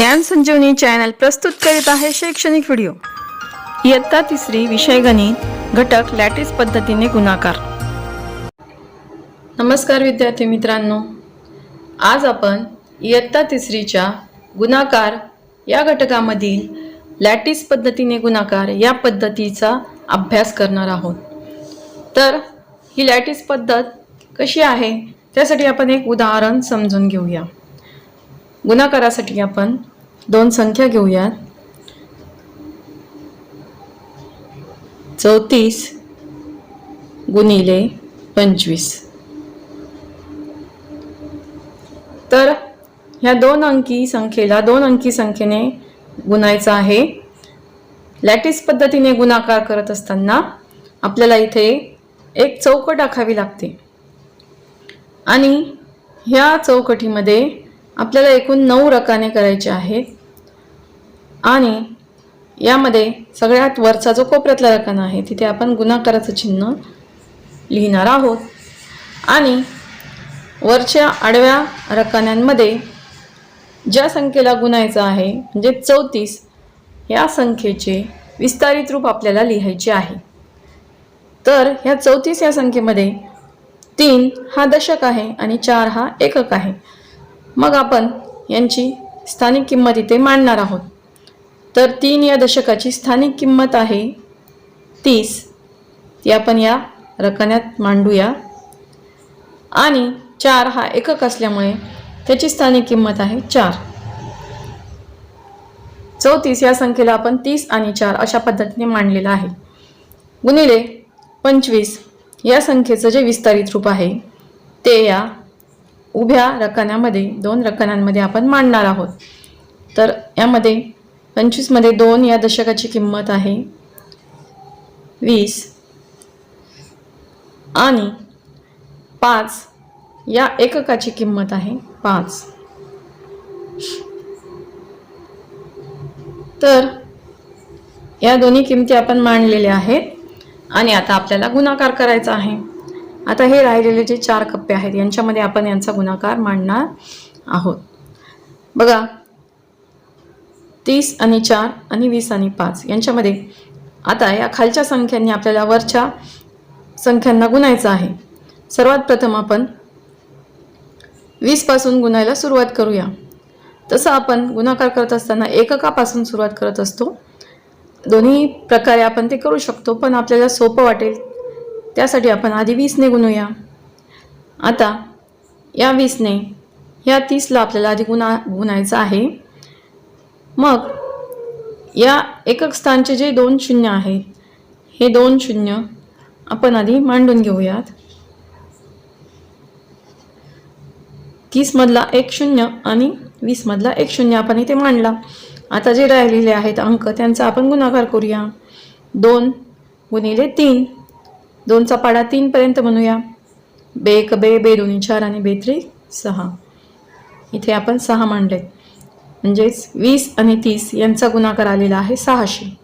ज्ञान संजीवनी चॅनल प्रस्तुत करीत आहे शैक्षणिक व्हिडिओ. इयत्ता तिसरी विषय गणित घटक लॅटिस पद्धतीने गुणाकार. नमस्कार विद्यार्थी मित्रांनो. आज आपण इयत्ता तिसरीच्या गुणाकार या घटकामधील लॅटिस पद्धतीने गुणाकार या पद्धतीचा अभ्यास करणार आहोत. तर ही लॅटिस पद्धत कशी आहे? त्यासाठी आपण एक उदाहरण समजून घेऊया. गुणाकारासाठी आपण दोन संख्या घेऊयात. चौतीस गुणिले पंचवीस. तर ह्या दोन अंकी संख्येला दोन अंकी संख्येने गुणायचं आहे. लॅटिस पद्धतीने गुणाकार करत असताना आपल्याला इथे एक चौकट आखावी लागते. आणि ह्या चौकटीमध्ये आपल्याला एकूण नऊ रकाने करायचे आहेत. आणि यामध्ये सगळ्यात वरचा जो कोपऱ्यातला रकाना आहे तिथे आपण गुणाकाराचं चिन्ह लिहिणार आहोत. आणि वरच्या आडव्या रकान्यांमध्ये ज्या संख्येला गुणायचं आहे म्हणजे चौतीस या संख्येचे विस्तारित रूप आपल्याला लिहायचे आहे. तर ह्या चौतीस या संख्येमध्ये तीन हा दशक आहे आणि चार हा एकक आहे. मग आपण यांची स्थानिक किंमत इथे मांडणार आहोत. तर तीन या दशकाची स्थानिक किंमत आहे तीस. ती आपण या रकण्यात मांडूया. आणि चार हा एकक असल्यामुळे त्याची स्थानिक किंमत आहे चार. चौतीस या संख्येला आपण तीस आणि चार अशा पद्धतीने मांडलेलं आहे. गुणिले पंचवीस या संख्येचं जे विस्तारित रूप आहे ते या उभ्या रकान्यामध्ये दोन रकान्यांमध्ये आपण मांडणार आहोत. तर यामध्ये पंचवीसमध्ये दोन या दशकाची किंमत आहे वीस आणि पाच या एककाची किंमत आहे पाच. तर या दोन्ही किमती आपण मांडलेल्या आहेत आणि आता आपल्याला गुणाकार करायचा आहे. आता हे राहिलेले जे चार कप्पे आहेत यांच्यामध्ये आपण यांचा गुणाकार मांडणार आहोत. बघा तीस आणि चार आणि वीस आणि पाच यांच्यामध्ये आता या खालच्या संख्यांनी आपल्याला वरच्या संख्यांना गुणायचं आहे. सर्वात प्रथम आपण वीसपासून गुणायला सुरुवात करूया. तसं आपण गुणाकार करत असताना एककापासून सुरुवात करत असतो. दोन्ही प्रकारे आपण ते करू शकतो पण आपल्याला सोपं वाटेल त्यासाठी आपण आधी वीसने गुणूया. आता या वीसने ह्या तीसला आपल्याला आधी गुणा गुणायचं आहे. मग या एकक स्थानचे जे दोन शून्य आहेत हे दोन शून्य आपण आधी मांडून घेऊयात. तीसमधला एक शून्य आणि वीसमधला एक शून्य आपण इथे मांडला. आता जे राहिलेले आहेत अंक त्यांचा आपण गुणाकार करूया. दोन गुणिले तीन दोनचा पाडा तीनपर्यंत म्हणूया बे एक बे बे दोन्ही चार आणि बे त्रिक सहा. इथे आपण सहा मांडलेत म्हणजेच वीस आणि तीस यांचा गुणाकार आलेला आहे सहाशे.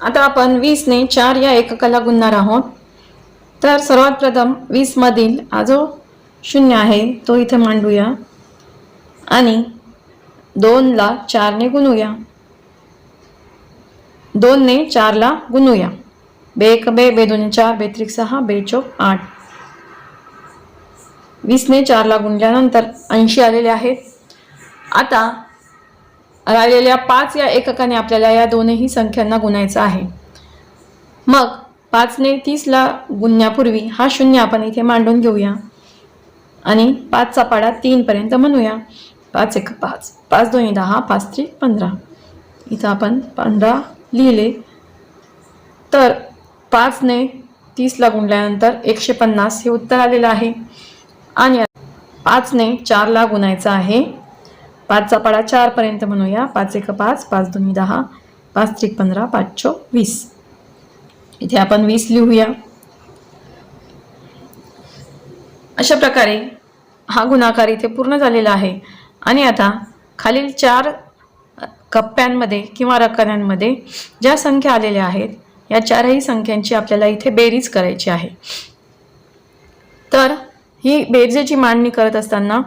आता आपण वीसने चार या एककाला गुणणार आहोत. तर सर्वात प्रथम वीसमधील हा जो शून्य आहे तो इथे मांडूया. आणि दोनला चारने गुणूया. दोनने चारला गुणूया. बे एक बे बे दोन चार बेत्रिक सहा बे चौक आठ. वीसने चारला गुणल्यानंतर ऐंशी आलेले आहेत. आता राहिलेल्या पाच या एककाने आपल्याला या दोनही संख्यांना गुणायचं आहे. मग पाचने तीसला गुणण्यापूर्वी हा शून्य आपण इथे मांडून घेऊया. आणि पाचचा पाडा तीनपर्यंत म्हणूया. पाच एक पाच. पाच दोन्ही दहा पाच त्रिक पंधरा. इथं आपण पंधरा लिहिले. तर पाचने तीसला गुणल्यानंतर एकशे पन्नास हे उत्तर आलेलं आहे. आणि पाचने चारला गुणायचं आहे. पाचचा पाडा चारपर्यंत म्हणूया. पाच एक पाच पाच दोन्ही दहा पाच त्रिक पंधरा पाच चो वीस. इथे आपण वीस लिहूया. अशा प्रकारे हा गुणाकार इथे पूर्ण झालेला आहे. आणि आता खालील चार कप्प्यांमध्ये किंवा रकान्यांमध्ये ज्या संख्या आलेल्या आहेत या चारही संख्यांची आपल्याला इथे बेरीज करायची आहे. तर ही बेरजेची मांडणी करत असताना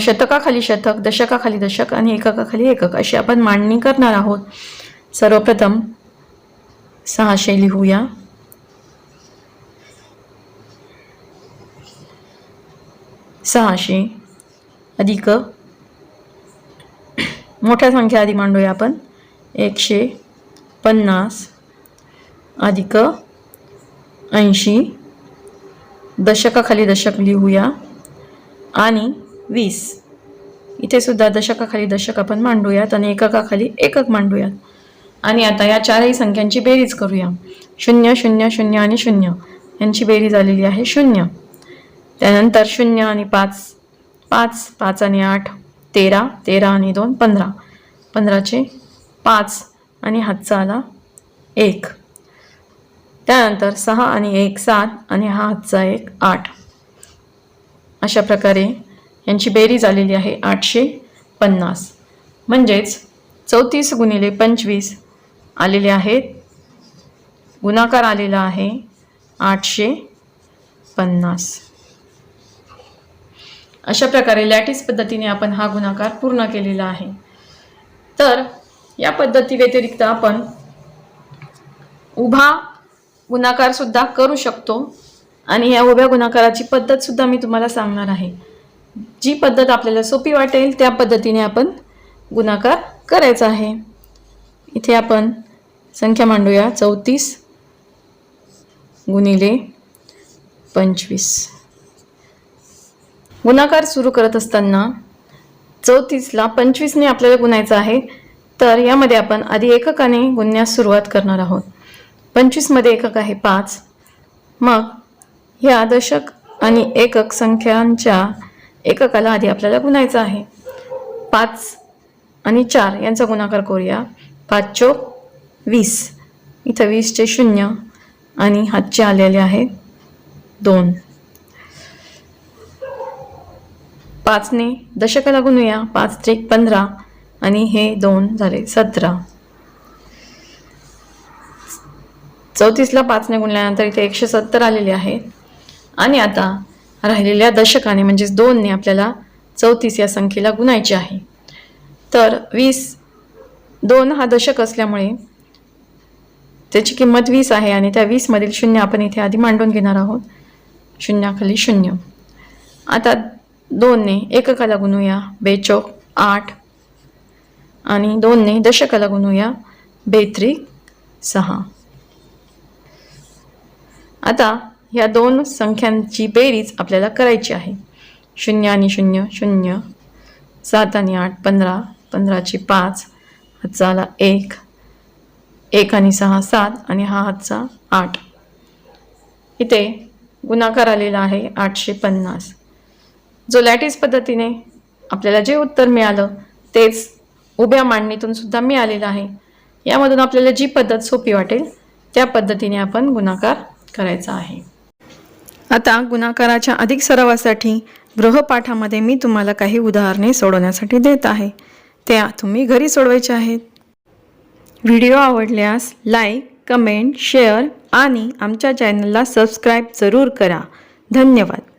शतकाखाली शतक दशकाखाली दशक आणि एककाखाली एकक अशी आपण मांडणी करणार आहोत. सर्वप्रथम सहाशे लिहूया. सहाशे अधिक. मोठ्या संख्या आधी मांडूया आपण. एकशे पन्नास अधिक ऐंशी दशकाखाली दशक लिहूया आणि वीस. इथे सुद्धा दशकाखाली दशक आपण मांडूयात आणि एककाखाली एकक मांडूयात. आणि आता या चारही संख्यांची बेरीज करूया. शून्य शून्य शून्य आणि शून्य. यांची बेरीज आलेली आहे शून्य. त्यानंतर शून्य आणि पाच पाच पाच आणि आठ तेरा तेरा आणि दोन पंधरा. पंधराचे पाच आणि हातचा आला एक. त्यानंतर सहा आणि एक सात आणि हा हातचा एक आठ. अशा प्रकारे यांची बेरीज आलेली आहे आठशे पन्नास. म्हणजेच चौतीस गुणिले पंचवीस आलेले आहेत गुणाकार आलेला आहे आठशे पन्नास. अशा प्रकारे लॅटिस पद्धतीने आपण हा गुणाकार पूर्ण केलेला आहे. तर या पद्धती व्यतिरिक्त आपण उभा गुणाकार सुद्धा करू शकतो. आणि या उभ्या गुणाकाराची पद्धत सुद्धा मी तुम्हाला सांगणार आहे. जी पद्धत आपल्याला सोपी वाटेल त्या पद्धतीने आपण गुणाकार करायचा आहे. इथे आपण संख्या मांडूया. चौतीस गुणिले पंचवीस. गुणाकार सुरू करत असताना चौतीसला पंचवीसने आपल्याला गुणायचं आहे. तर यामध्ये आपण आधी एककाने गुणण्यास सुरुवात करणार आहोत. पंचवीसमध्ये एकक आहे पाच. मग ह्या दशक आणि एकक संख्यांच्या एककाला आधी आपल्याला गुणायचं आहे. पाच आणि चार यांचा गुणाकार करूया. पाच चोक वीस. इथं वीसचे शून्य आणि हातचे आलेले आहेत दोन. पाचने दशकाला गुणूया. पाच त्रिक पंधरा. आणि हे दोन झाले सतरा. चौतीसला पाचने गुणल्यानंतर इथे एकशे सत्तर आलेले आहेत आणि आता राहिलेल्या दशकाने म्हणजेच दोनने आपल्याला चौतीस या संख्येला गुणायचे आहे. तर वीस दोन हा दशक असल्यामुळे त्याची किंमत वीस आहे आणि त्या वीसमधील शून्य आपण इथे आधी मांडून घेणार आहोत. शून्याखाली शून्य. आता दोनने एककाला गुणूया. बेचोक आठ. आणि दोनने दशकाला गुणूया. बेत्रिक सहा. आता ह्या दोन संख्यांची बेरीज आपल्याला करायची आहे. शून्य आणि शून्य शून्य. सात आणि आठ पंधरा. पंधराची पाच हातचाला एक. एक आणि सहा सात. आणि हा हातचा आठ. इथे गुणाकार आलेला आहे आठशे पन्नास. जो लॅटिस पद्धतीने आपल्याला जे उत्तर मिळालं तेच उभ्या मांडणीतून सुद्धा मिळालेलं आहे. यामधून आपल्याला जी पद्धत सोपी वाटेल त्या पद्धतीने आपण गुणाकार करायचा आहे. आता गुणाकाराच्या अधिक सरावासाठी गृहपाठामध्ये मी तुम्हाला काही उदाहरणे सोडवण्यासाठी देत आहे. त्या तुम्ही घरी सोडवायच्या आहेत. व्हिडिओ आवडल्यास लाईक कमेंट शेअर आणि आमच्या चॅनलला सबस्क्राईब जरूर करा. धन्यवाद.